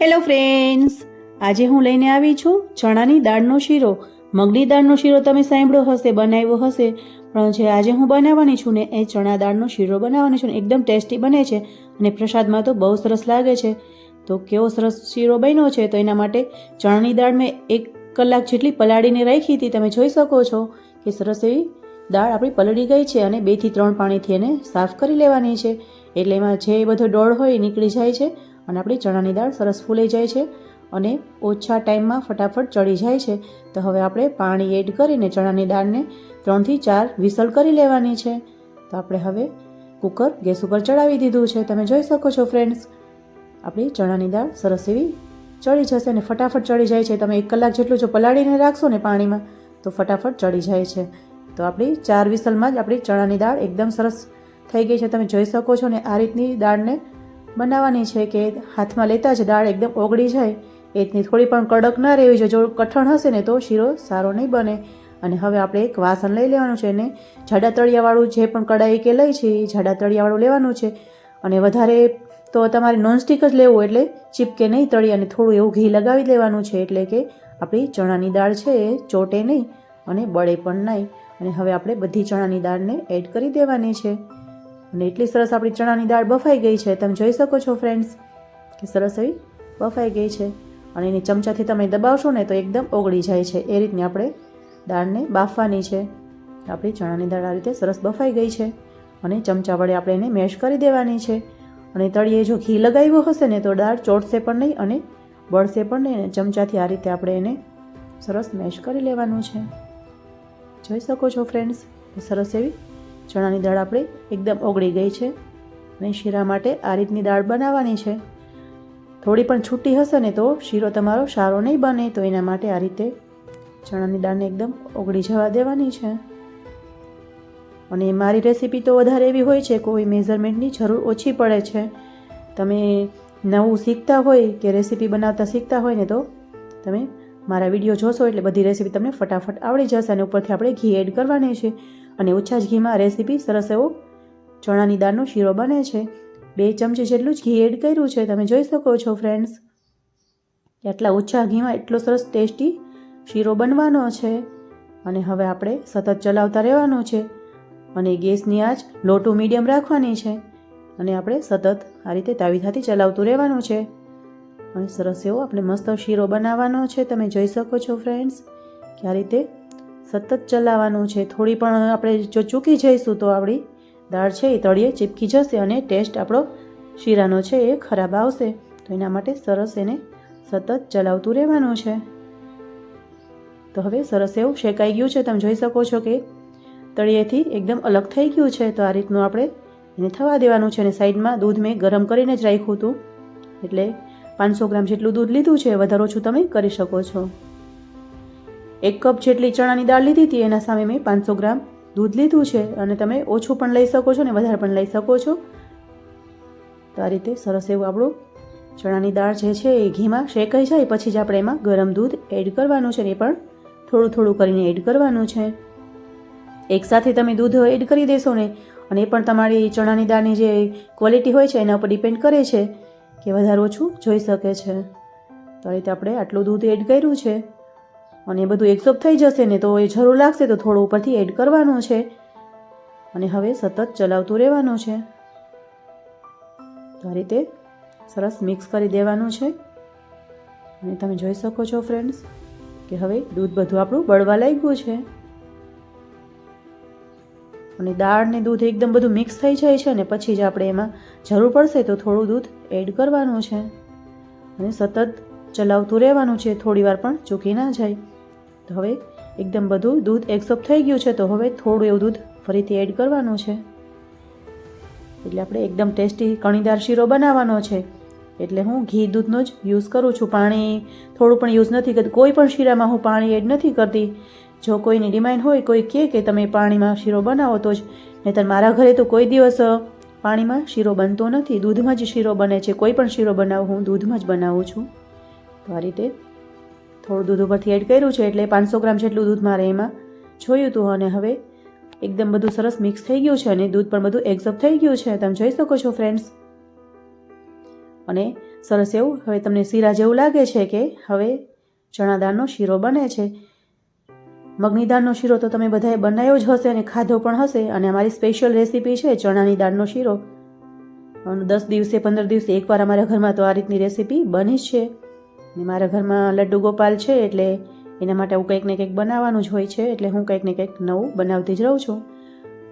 Hello friends આજે હું લઈને આવી છું ચણાની દાળનો શીરો. મગની દાળનો શીરો તમે સાંભળ્યો હશે, બનાવ્યો હશે. પણ જે આજે હું બનાવવાની છું ને, એ ચણા દાળનો શીરો બનાવવાની છું ને, એકદમ ટેસ્ટી બને છે અને પ્રસાદમાં તો બહુ સરસ લાગે છે. તો કેવો સરસ શીરો બન્યો છે, તો એના માટે ચણાની દાળ મેં એક કલાક જેટલી પલાળીને રાખી હતી. તમે જોઈ શકો છો કે સરસ એવી દાળ આપણી પલળી ગઈ છે અને બેથી ત્રણ પાણીથી એને સાફ કરી લેવાની છે. એટલે એમાં જે બધો ડોળ હોય નીકળી જાય છે. અને આપણી ચણાની દાળ સરસ ફૂલાઈ જાય છે અને ઓછા ટાઈમમાં ફટાફટ ચડી જાય છે. તો હવે આપણે પાણી એડ કરીને ચણાની દાળને ત્રણથી ચાર વિસલ કરી લેવાની છે. તો આપણે હવે કુકર ગેસ ઉપર ચડાવી દીધું છે. તમે જોઈ શકો છો ફ્રેન્ડ્સ, આપણી ચણાની દાળ સરસ એવી ચડી જશે અને ફટાફટ ચડી જાય છે. તમે એક કલાક જેટલું જો પલાળીને રાખશો ને પાણીમાં, તો ફટાફટ ચડી જાય છે. તો આપણી ચાર વિસલમાં જ આપણી ચણાની દાળ એકદમ સરસ થઈ ગઈ છે. તમે જોઈ શકો છો ને આ રીતની દાળને બનાવવાની છે કે હાથમાં લેતા જ દાળ એકદમ ઓગળી જાય. એ રીતની થોડી પણ કડક ના રહેવી જોઈએ જો કઠણ હશે ને તો શીરો સારો નહીં બને. અને હવે આપણે એક વાસણ લઈ લેવાનું છે અને જાડા તળિયાવાળું જે પણ કડાઈ કે લઈ છે એ જાડા તળિયાવાળું લેવાનું છે. અને વધારે તો તમારે નોનસ્ટિક જ લેવું એટલે ચીપકે નહીં તળી અને થોડું એવું ઘી લગાવી દેવાનું છે એટલે કે આપણી ચણાની દાળ છે એ ચોટે નહીં અને બળે પણ નહીં. અને હવે આપણે બધી ચણાની દાળને એડ કરી દેવાની છે. અને એટલી સરસ આપણી ચણાની દાળ બફાઈ ગઈ છે. તમે જોઈ શકો છો ફ્રેન્ડ્સ કે સરસ એવી બફાઈ ગઈ છે. અને એની ચમચાથી તમે દબાવશો ને તો એકદમ ઓગળી જાય છે. એ રીતની આપણે દાળને બાફવાની છે. આપણી ચણાની દાળ આ રીતે સરસ બફાઈ ગઈ છે અને ચમચા વડે આપણે એને મેશ કરી દેવાની છે. અને તળિયે જો ઘી લગાવ્યું હશે ને તો દાળ ચોટશે પણ નહીં અને બળશે પણ નહીં. અને ચમચાથી આ રીતે આપણે એને સરસ મેશ કરી લેવાનું છે. જોઈ શકો છો ફ્રેન્ડ્સ સરસ એવી ચણાની દાળ આપણી એકદમ ઓગળી ગઈ છે અને શીરા માટે આ રીતની દાળ બનાવવાની છે. થોડી પણ છૂટી હશે ને તો શીરો તમારો સારો નહીં બને, તો એના માટે આ રીતે ચણાની દાળને એકદમ ઓગળી જવા દેવાની છે. અને મારી રેસીપી તો વધારે એવી હોય છે, કોઈ મેઝરમેન્ટની જરૂર ઓછી પડે છે. તમે નવું શીખતા હોય કે રેસીપી બનાવતા શીખતા હોય ને તો તમે મારા વીડિયો જોશો એટલે બધી રેસીપી તમને ફટાફટ આવડી જશે અને ઉપરથી આપણે ઘી એડ કરવાની છે. અને ઓછા જ ઘીમાં રેસીપી સરસ એવો ચણાની દાળનો શીરો બને છે. બે ચમચી જેટલું જ ઘી એડ કર્યું છે. તમે જોઈ શકો છો ફ્રેન્ડ્સ આટલા ઓછા ઘીમાં એટલો સરસ ટેસ્ટી શીરો બનવાનો છે. અને હવે આપણે સતત ચલાવતા રહેવાનું છે. અને ગેસની આંચ લો ટુ મીડિયમ રાખવાની છે. અને આપણે સતત આ રીતે તાવીથાથી ચલાવતું રહેવાનું છે. અને સરસ એવો આપણે મસ્ત શીરો બનાવવાનો છે. તમે જોઈ શકો છો ફ્રેન્ડ્સ કે આ રીતે સતત ચલાવવાનું છે. થોડી પણ આપણે જો ચૂકી જઈશું તો આપણી દાળ છે એ તળીએ ચીપકી જશે અને ટેસ્ટ આપણો શીરાનો છે એ ખરાબ આવશે. તો એના માટે સરસ એને સતત ચલાવતું રહેવાનું છે. તો હવે સરસ એવું શેકાઈ ગયું છે. તમે જોઈ શકો છો કે તળિયેથી એકદમ અલગ થઈ ગયું છે. તો આ રીતનું આપણે એને થવા દેવાનું છે અને સાઈડમાં દૂધ મેં ગરમ કરીને જ રાખ્યું હતું. એટલે પાંચસો ગ્રામ જેટલું દૂધ લીધું છે. વધારો ઓછું તમે કરી શકો છો. એક કપ જેટલી ચણાની દાળ લીધી હતી, એના સામે મેં પાંચસો ગ્રામ દૂધ લીધું છે અને તમે ઓછું પણ લઈ શકો છો ને વધારે પણ લઈ શકો છો. તો આ રીતે સરસ એવું આપણું ચણાની દાળ જે છે એ ઘીમાં શેકાઈ જાય, પછી જ આપણે એમાં ગરમ દૂધ એડ કરવાનું છે ને એ પણ થોડું થોડું કરીને એડ કરવાનું છે. એકસાથે તમે દૂધ એડ કરી દેશો ને, અને એ પણ તમારી ચણાની દાળની જે ક્વોલિટી હોય છે એના ઉપર ડિપેન્ડ કરે છે કે વધારે ઓછું જોઈ શકે છે. તો આ રીતે આપણે આટલું દૂધ એડ કર્યું છે. અને એ બધું એક્સોપ થઈ જશે ને તો એ જરૂર લાગશે તો થોડું ઉપરથી એડ કરવાનું છે. અને હવે સતત ચલાવતું રહેવાનું છે. આ રીતે સરસ મિક્સ કરી દેવાનું છે. અને તમે જોઈ શકો છો ફ્રેન્ડ્સ કે હવે દૂધ બધું આપણું બળવા લાગ્યું છે. અને દાળ ને દૂધ એકદમ બધું મિક્સ થઈ જાય છે અને પછી જ આપણે એમાં જરૂર પડશે તો થોડું દૂધ એડ કરવાનું છે. અને સતત ચલાવતું રહેવાનું છે થોડી વાર પણ ચૂકી ના જાય. હવે એકદમ બધું દૂધ એક્સોપ થઈ ગયું છે તો હવે થોડું એવું દૂધ ફરીથી એડ કરવાનું છે. એટલે આપણે એકદમ ટેસ્ટી કણીદાર શીરો બનાવવાનો છે. એટલે હું ઘી દૂધનો જ યુઝ કરું છું. પાણી થોડું પણ યુઝ નથી કરતી. કોઈ પણ શીરામાં હું પાણી એડ નથી કરતી. જો કોઈની ડિમાન્ડ હોય, કોઈ કહે કે તમે પાણીમાં શીરો બનાવો તો જ. નહીંતર મારા ઘરે તો કોઈ દિવસ પાણીમાં શીરો બનતો નથી. દૂધમાં જ શીરો બને છે. કોઈ પણ શીરો બનાવું, હું દૂધમાં જ બનાવું છું. તો આ રીતે થોડું દૂધ ઉપરથી એડ કર્યું છે એટલે પાંચસો ગ્રામ જેટલું દૂધ મારે એમાં જોયું હતું અને હવે એકદમ બધું સરસ મિક્સ થઈ ગયું છે અને દૂધ પણ બધું એક્ઝોબ થઈ ગયું છે. તમે જોઈ શકો છો ફ્રેન્ડ્સ અને સરસ એવું, હવે તમને શીરા જેવું લાગે છે કે હવે ચણા દાળનો શીરો બને છે. મગની દાળનો શીરો તો તમે બધાએ બનાવ્યો જ હશે અને ખાધો પણ હશે અને અમારી સ્પેશિયલ રેસીપી છે ચણાની દાળનો શીરો. દસ દિવસે, પંદર દિવસે એકવાર અમારા ઘરમાં તો આ રીતની રેસીપી બની જ છે. અને મારા ઘરમાં લડ્ડુ ગોપાલ છે એટલે એના માટે હું કંઈક ને કંઈક બનાવવાનું જ હોય છે એટલે હું કંઈક ને કંઈક નવું બનાવતી જ રહું છું.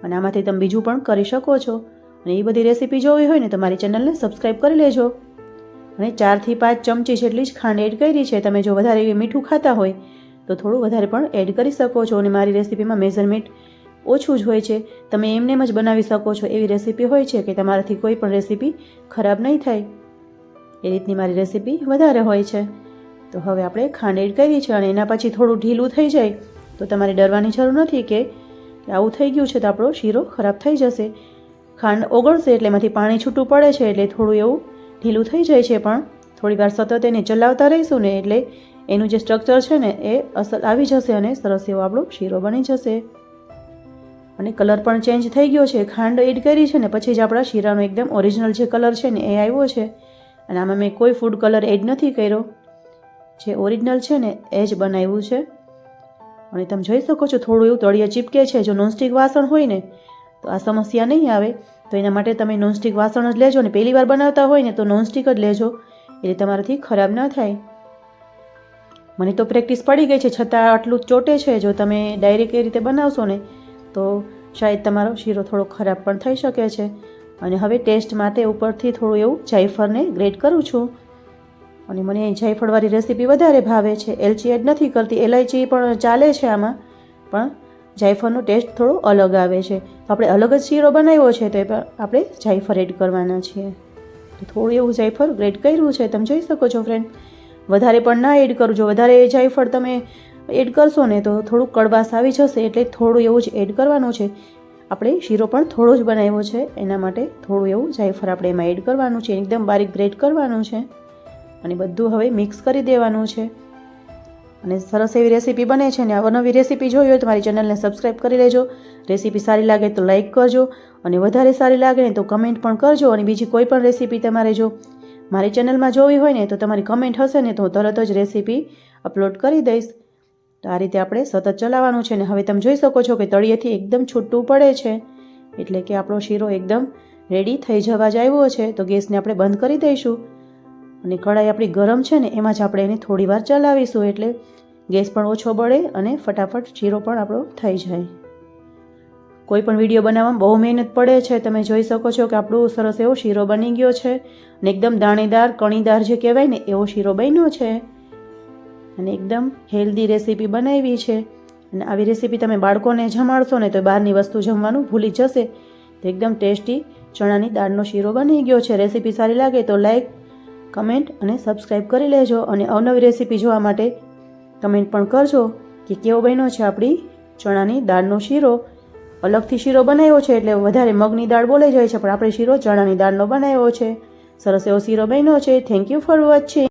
અને આમાંથી તમે બીજું પણ કરી શકો છો. અને એ બધી રેસીપી જોવી હોય ને તો મારી ચેનલને સબસ્ક્રાઈબ કરી લેજો. અને ચારથી પાંચ ચમચી જેટલી જ ખાંડ એડ કરી છે. તમે જો વધારે મીઠું ખાતા હોય તો થોડું વધારે પણ એડ કરી શકો છો. અને મારી રેસીપીમાં મેઝરમેન્ટ ઓછું જ હોય છે. તમે એમને જ બનાવી શકો છો. એવી રેસીપી હોય છે કે તમારાથી કોઈ પણ રેસીપી ખરાબ નહીં થાય. એ રીતની મારી રેસીપી વધારે હોય છે. તો હવે આપણે ખાંડ એડ કરી છે અને એના પછી થોડું ઢીલું થઈ જાય. તો તમારે ડરવાની જરૂર નથી કે આવું થઈ ગયું છે તો આપણો શીરો ખરાબ થઈ જશે. ખાંડ ઓગળશે એટલે એમાંથી પાણી છૂટું પડે છે એટલે થોડું એવું ઢીલું થઈ જાય છે પણ થોડી વાર સતત એને ચલાવતા રહીશું ને એટલે એનું જે સ્ટ્રક્ચર છે ને એ અસર આવી જશે અને સરસ એવો આપણો શીરો બની જશે. અને કલર પણ ચેન્જ થઈ ગયો છે. ખાંડ એડ કરી છે ને પછી જ આપણા શીરાનો એકદમ ઓરિજિનલ જે કલર છે ને એ આવ્યો છે. અને આમાં મેં કોઈ ફૂડ કલર એડ નથી કર્યો. જે ઓરિજિનલ છે ને, એ જ બનાવ્યું છે. અને તમે જોઈ શકો છો, થોડું એવું તળિયે ચીપકે છે. જો નોનસ્ટિક વાસણ હોય ને, તો આ સમસ્યા નહીં આવે. તો એના માટે તમે નોનસ્ટિક વાસણ જ લેજો ને પહેલી વાર બનાવતા હોય ને, તો નોનસ્ટિક જ લેજો. એટલે તમારાથી ખરાબ ના થાય. મને તો પ્રેક્ટિસ પડી ગઈ છે, છતાં આટલું ચોટે છે. જો તમે ડાયરેક્ટ એ રીતે બનાવશો ને, તો શાયદ તમારો શીરો થોડો ખરાબ પણ થઈ શકે છે. અને હવે ટેસ્ટ માટે ઉપરથી થોડું એવું જાયફળને ગ્રેડ કરું છું. અને મને જાયફળવાળી રેસીપી વધારે ભાવે છે. એલચી એડ નથી કરતી. એલાયચી પણ ચાલે છે આમાં. પણ જાયફળનો ટેસ્ટ થોડો અલગ આવે છે. તો આપણે અલગ જ શીરો બનાવ્યો છે તો એ આપણે જાયફળ એડ કરવાના છીએ. થોડું એવું જાયફળ ગ્રેડ કર્યું છે. તમે જોઈ શકો છો ફ્રેન્ડ વધારે પણ ના એડ કરજો વધારે જાયફળ તમે એડ કરશો ને તો થોડું કડવાશ આવી જશે એટલે થોડું એવું જ એડ કરવાનું છે. આપણે શીરો પણ થોડો જ બનાવ્યો છે, એના માટે થોડું એવું જાયફળ આપણે એમાં એડ કરવાનું છે, એકદમ બારીક ગ્રેડ કરવાનું છે અને બધું હવે મિક્સ કરી દેવાનું છે. અને સરસ એવી રેસીપી બને છે ને અવનવી નવી રેસીપી જોઈ હોય તો મારી ચેનલને સબસ્ક્રાઈબ કરી લેજો. રેસીપી સારી લાગે તો લાઇક કરજો અને વધારે સારી લાગે ને તો કમેન્ટ પણ કરજો અને બીજી કોઈ પણ રેસીપી તમારે જો મારી ચેનલમાં જોવી હોય ને તો તમારી કમેન્ટ હશે ને તો હું તરત જ રેસીપી અપલોડ કરી દઈશ. તો આ રીતે આપણે સતત ચલાવવાનું છે ને હવે તમે જોઈ શકો છો કે તળિયેથી એકદમ છૂટું પડે છે. એટલે કે આપણો શીરો એકદમ રેડી થઈ જવા જ આવ્યો છે. તો ગેસને આપણે બંધ કરી દઈશું. અને કઢાઈ આપણી ગરમ છે ને એમાં જ આપણે એને થોડી વાર ચલાવીશું એટલે ગેસ પણ ઓછો બળે અને ફટાફટ શીરો પણ આપણો થઈ જાય. કોઈ પણ વીડિયો બનાવવામાં બહુ મહેનત પડે છે. તમે જોઈ શકો છો કે આપણું સરસ એવો શીરો બની ગયો છે. અને એકદમ દાણેદાર, કણીદાર જે કહેવાય ને એવો શીરો બન્યો છે. અને એકદમ હેલ્ધી રેસીપી બનાવી છે. અને આવી રેસીપી તમે બાળકોને જમાડશો ને તો બહારની વસ્તુ જમવાનું ભૂલી જશે. તો એકદમ ટેસ્ટી ચણાની દાળનો શીરો બની ગયો છે. રેસીપી સારી લાગે તો લાઈક, કમેન્ટ અને સબસ્ક્રાઈબ કરી લેજો. અને અવનવી રેસીપી જોવા માટે કમેન્ટ પણ કરજો કે કેવો બન્યો છે આપણી ચણાની દાળનો શીરો. અલગથી શીરો બનાવ્યો છે એટલે વધારે મગની દાળ બોલાઈ જાય છે, પણ આપણે શીરો ચણાની દાળનો બનાવ્યો છે. સરસ એવો શીરો બન્યો છે. Thank you for watching